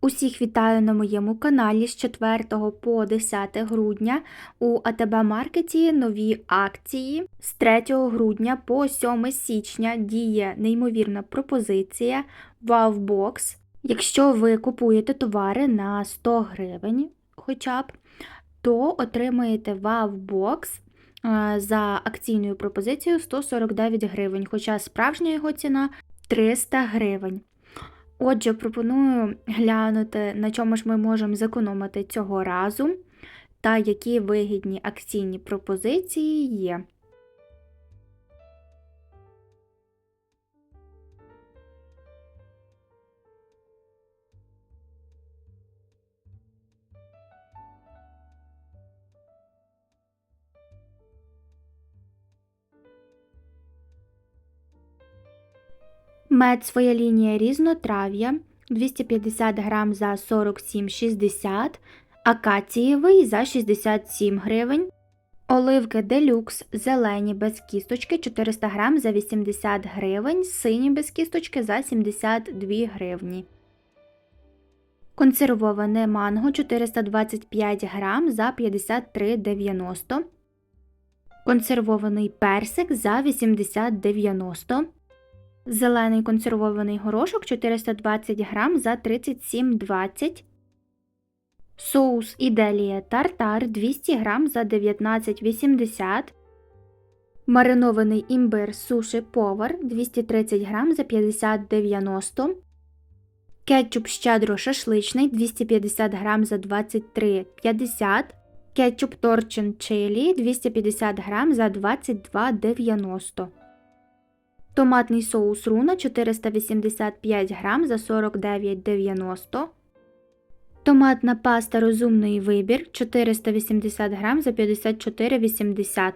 Усіх вітаю на моєму каналі з 4 по 10 грудня. У АТБ Маркеті нові акції. З 3 грудня по 7 січня діє неймовірна пропозиція Wowbox. Якщо ви купуєте товари на 100 гривень хоча б, то отримаєте Wowbox е, за акційною пропозицією 149 гривень, хоча справжня його ціна 300 гривень. Отже, пропоную глянути, на чому ж ми можемо зекономити цього разу, та які вигідні акційні пропозиції є. Мед своя лінія різнотрав'я 250 грам за 47,60, акацієвий за 67 гривень, оливки делюкс зелені без кісточки 400 грам за 80 гривень, сині без кісточки за 72 гривні. Консервоване манго 425 грам за 53,90. Консервований персик за 80,90. Зелений консервований горошок 420 грам за 37,20. Соус Іделія Тартар 200 грам за 19,80. Маринований імбир суші повар 230 грам за 50,90. Кетчуп щедро шашличний 250 грам за 23,50. Кетчуп торчин чилі 250 грам за 22,90. Томатний соус руна 485 грам за 49,90. Томатна паста розумний вибір 480 грам за 54,80.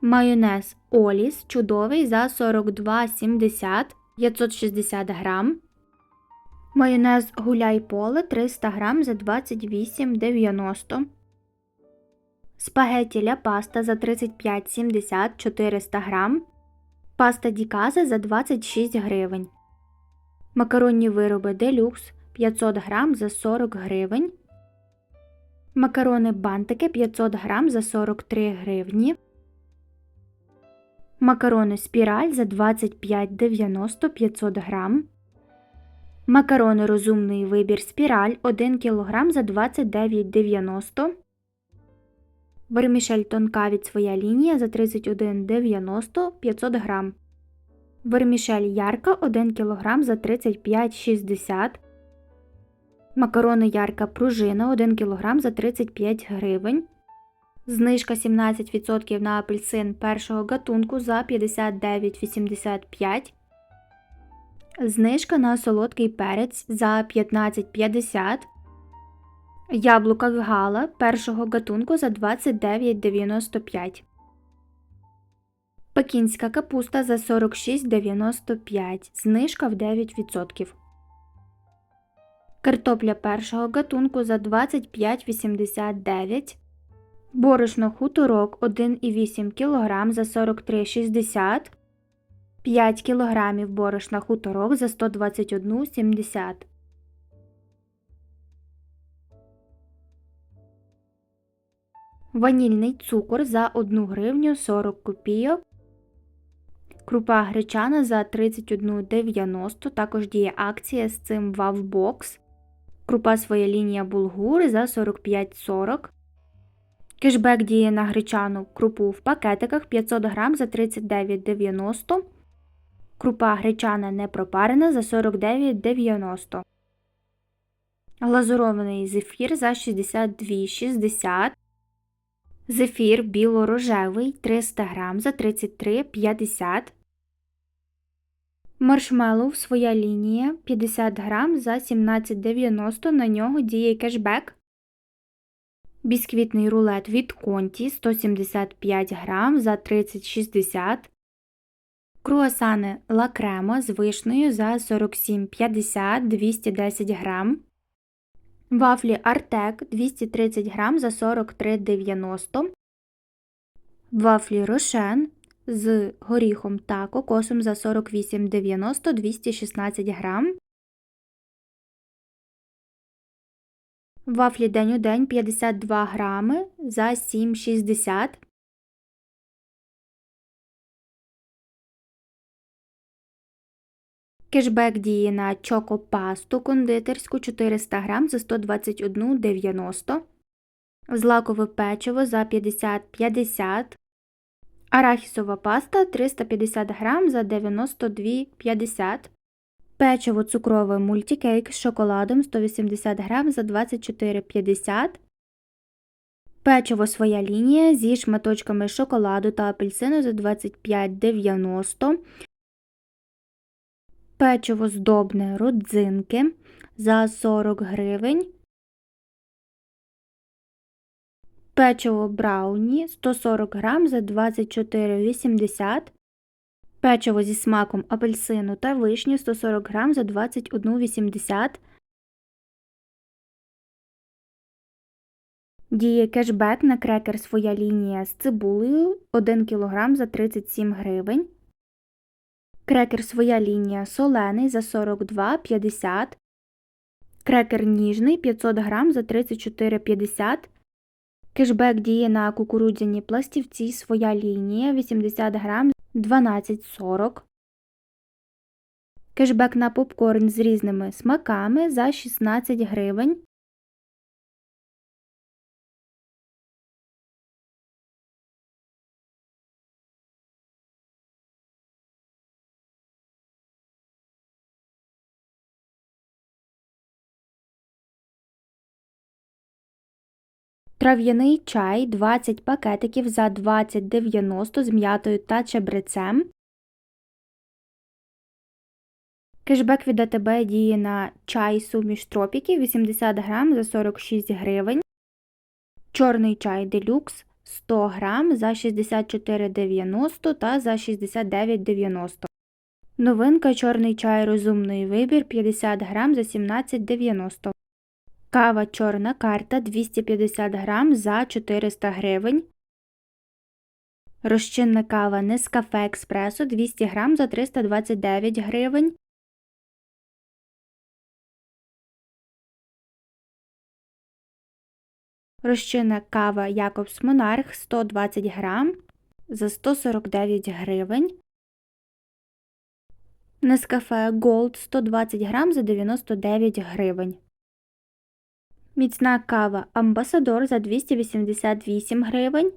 Майонез Оліс чудовий за 42,70 560 грам. Майонез гуляй поле 300 грам за 28,90. Спагеті ля паста за 35,70 400 грам. Паста Діказа за 26 гривень. Макаронні вироби Делюкс 500 грам за 40 гривень. Макарони бантики 500 грам за 43 гривні. Макарони спіраль за 25,90 500 грам. Макарони розумний вибір спіраль 1 кг за 29,90 Вермішель тонка від своя лінія за 31,90 500 г. Вермішель ярка 1 кг за 35,60 Макарони ярка пружина 1 кг за 35 гривень. Знижка 17% на апельсин першого гатунку за 59,85 Знижка на солодкий перець за 15,50 Яблука гала першого гатунку за 29,95. Пекінська капуста за 46,95. Знижка в 9%. Картопля першого гатунку за 25,89. Борошно хуторок 1,8 кг за 43,60. 5 кг борошна хуторок за 121,70 Ванільний цукор за 1 гривню 40 копійок. Крупа гречана за 31,90. Також діє акція з цим Wavbox. Крупа своя лінія булгур за 45,40. Кешбек діє на гречану крупу в пакетиках 500 грам за 39,90. Крупа гречана не пропарена за 49,90. Глазурований зефір за 62,60. Зефір біло-рожевий 300 грам за 33,50 Маршмеллоу своя лінія 50 грам за 17,90 на нього діє кешбек. Бісквітний рулет від Конті 175 грам за 30,60 Круасани Ла Крема з вишнею за 47,50 210 грам Вафлі Артек 230 грам за 43,90 Вафлі Рошен з горіхом та кокосом за 48,90 216 грам Вафлі день у день 52 грами за 7,60. Кешбек діє на чокопасту кондитерську 400 грам за 121,90. Злакове печиво за 50,50. Арахісова паста 350 грам за 92,50. Печиво цукрове мультикейк з шоколадом 180 грам за 24,50. Печиво своя лінія зі шматочками шоколаду та апельсину за 25,90. Печиво здобне родзинки за 40 гривень. Печиво брауні 140 грам за 24,80. Печиво зі смаком апельсину та вишні 140 грам за 21,80. Діє кешбек на крекер своя лінія з цибулею 1 кг за 37 гривень. Крекер своя лінія солений за 42,50. Крекер ніжний 500 грам за 34,50. Кешбек діє на кукурудзяні пластівці своя лінія 80 грам 12,40. Кешбек на попкорн з різними смаками за 16 гривень. Трав'яний чай 20 пакетиків за 20,90 з м'ятою та чебрецем. Кешбек від АТБ діє на чай суміш тропіків 80 грам за 46 гривень. Чорний чай делюкс 100 грам за 64,90 та за 69,90. Новинка чорний чай розумний вибір 50 грам за 17,90. Кава чорна карта 250 грам за 400 гривень. Розчинна кава Нескафе Експресо 200 грам за 329 гривень. Розчинна кава Якобс Монарх 120 грам за 149 гривень. Нескафе Gold 120 грам за 99 гривень. Міцна кава Амбасадор за 288 гривень.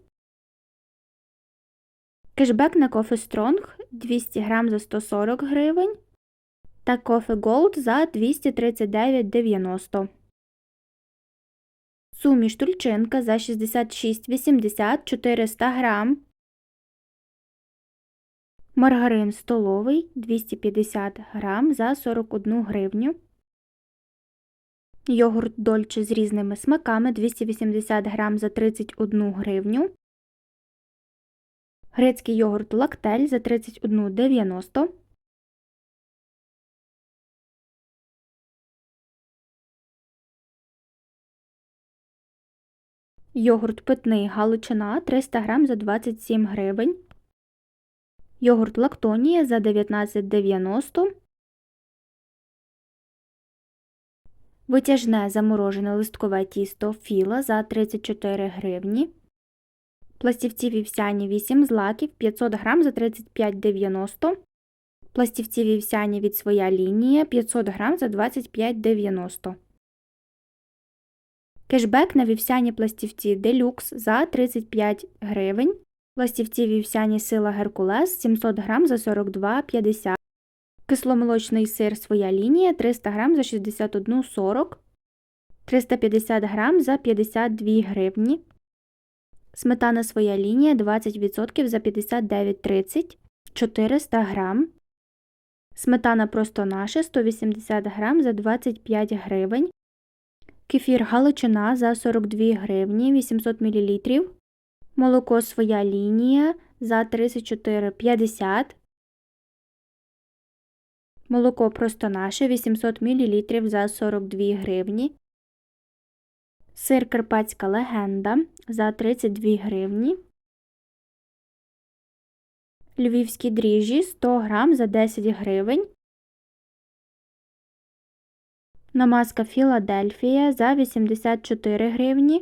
Кешбек на кофе Стронг 200 грам за 140 гривень. Та кофе Gold за 239,90. Суміш тульчинка за 66,80 400 грам. Маргарин столовий 250 грам за 41 гривню. Йогурт Дольче з різними смаками 280 грам за 31 гривню. Грецький йогурт лактель за 31,90. Йогурт питний Галичина 300 грам за 27 гривень. Йогурт Лактонія за 19,90 Витяжне заморожене листкове тісто філа за 34 гривні. Пластівці вівсяні 8 злаків 500 грам за 35,90 Пластівці вівсяні від своя лінія 500 грам за 25,90 Кешбек на вівсяні пластівці делюкс за 35 гривень. Пластівці вівсяні сила Геркулес 700 грам за 42,50 Кисломолочний сир своя лінія 300 грам за 61,40 350 грам за 52 гривні. Сметана своя лінія 20% за 59,30 400 грам. Сметана просто наша 180 грам за 25 гривень. Кефір Галичина за 42 гривні 800 мл. Молоко своя лінія за 34,50 Молоко просто наше 800 мл за 42 гривні. Сир Карпатська легенда за 32 гривні. Львівські дріжджі 100 грам за 10 гривень. Намазка Філадельфія за 84 гривні.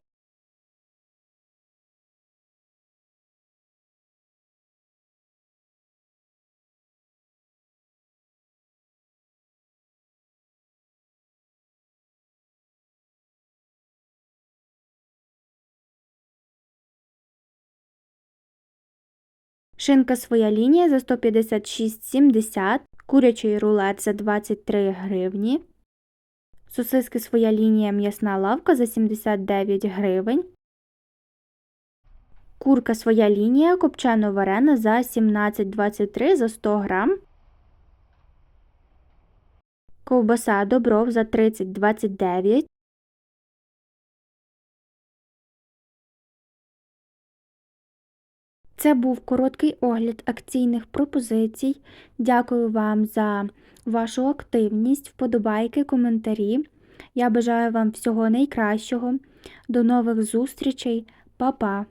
Шинка своя лінія за 156,70, курячий рулет за 23 гривні, сосиски своя лінія м'ясна лавка за 79 гривень, курка своя лінія копчено варена за 17,23 за 100 грам, ковбаса добров за 30,29, Це був короткий огляд акційних пропозицій. Дякую вам за вашу активність, вподобайки, коментарі. Я бажаю вам всього найкращого. До нових зустрічей, Па-па!